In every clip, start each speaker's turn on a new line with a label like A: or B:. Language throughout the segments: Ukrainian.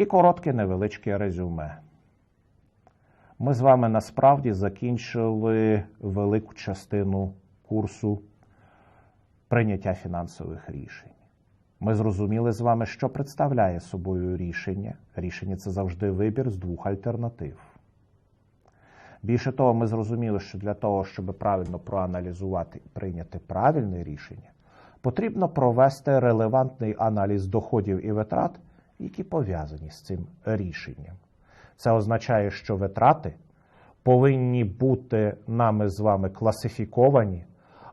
A: І коротке невеличке резюме. Ми з вами насправді закінчили велику частину курсу прийняття фінансових рішень. Ми зрозуміли з вами, що представляє собою рішення. Рішення це завжди вибір з двох альтернатив. Більше того, ми зрозуміли, що для того, щоб правильно проаналізувати і прийняти правильне рішення, потрібно провести релевантний аналіз доходів і витрат, які пов'язані з цим рішенням. Це означає, що витрати повинні бути нами з вами класифіковані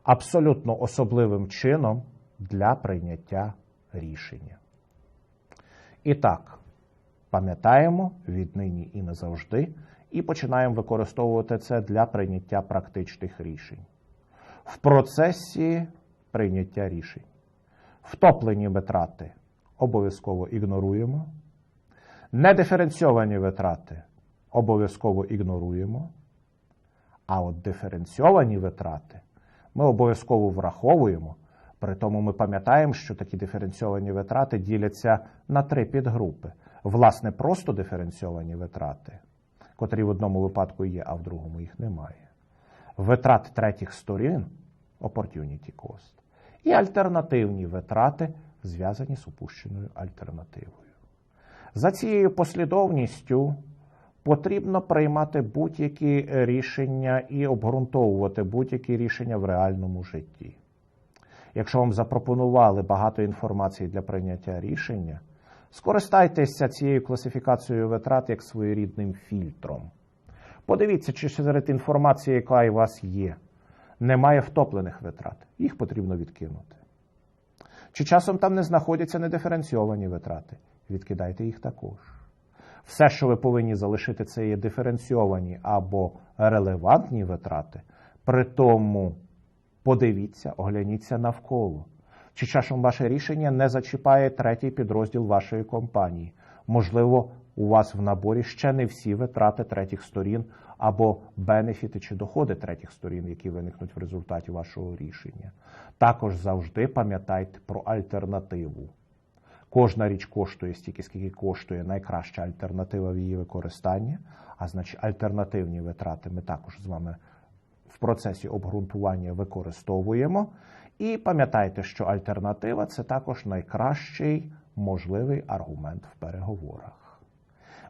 A: абсолютно особливим чином для прийняття рішення. І так, пам'ятаємо віднині і назавжди, і починаємо використовувати це для прийняття практичних рішень. В процесі прийняття рішень. Втоплені витрати обов'язково ігноруємо. Недиференційовані витрати обов'язково ігноруємо. А от диференційовані витрати ми обов'язково враховуємо. При тому ми пам'ятаємо, що такі диференційовані витрати діляться на три підгрупи. Власне, просто диференційовані витрати, котрі в одному випадку є, а в другому їх немає. Витрати третіх сторін opportunity cost. І альтернативні витрати, зв'язані з упущеною альтернативою. За цією послідовністю потрібно приймати будь-які рішення і обґрунтовувати будь-які рішення в реальному житті. Якщо вам запропонували багато інформації для прийняття рішення, скористайтеся цією класифікацією витрат як своєрідним фільтром. Подивіться, чи серед інформації, яка у вас є, немає втоплених витрат. Їх потрібно відкинути. Чи часом там не знаходяться недиференційовані витрати? Відкидайте їх також. Все, що ви повинні залишити, це є диференційовані або релевантні витрати. При тому подивіться, огляніться навколо. Чи часом ваше рішення не зачіпає третій підрозділ вашої компанії? Можливо, у вас в наборі ще не всі витрати третіх сторін або бенефіти чи доходи третіх сторін, які виникнуть в результаті вашого рішення. Також завжди пам'ятайте про альтернативу. Кожна річ коштує стільки, скільки коштує найкраща альтернатива в її використанні, а значить альтернативні витрати ми також з вами в процесі обґрунтування використовуємо. І пам'ятайте, що альтернатива це також найкращий можливий аргумент в переговорах.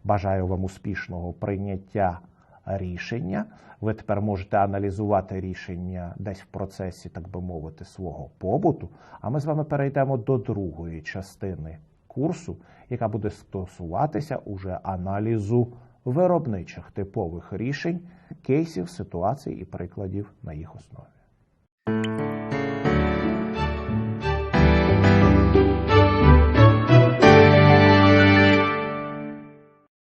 A: Бажаю вам успішного прийняття рішення. Ви тепер можете аналізувати рішення десь в процесі, так би мовити, свого побуту. А ми з вами перейдемо до другої частини курсу, яка буде стосуватися уже аналізу виробничих типових рішень, кейсів, ситуацій і прикладів на їх основі.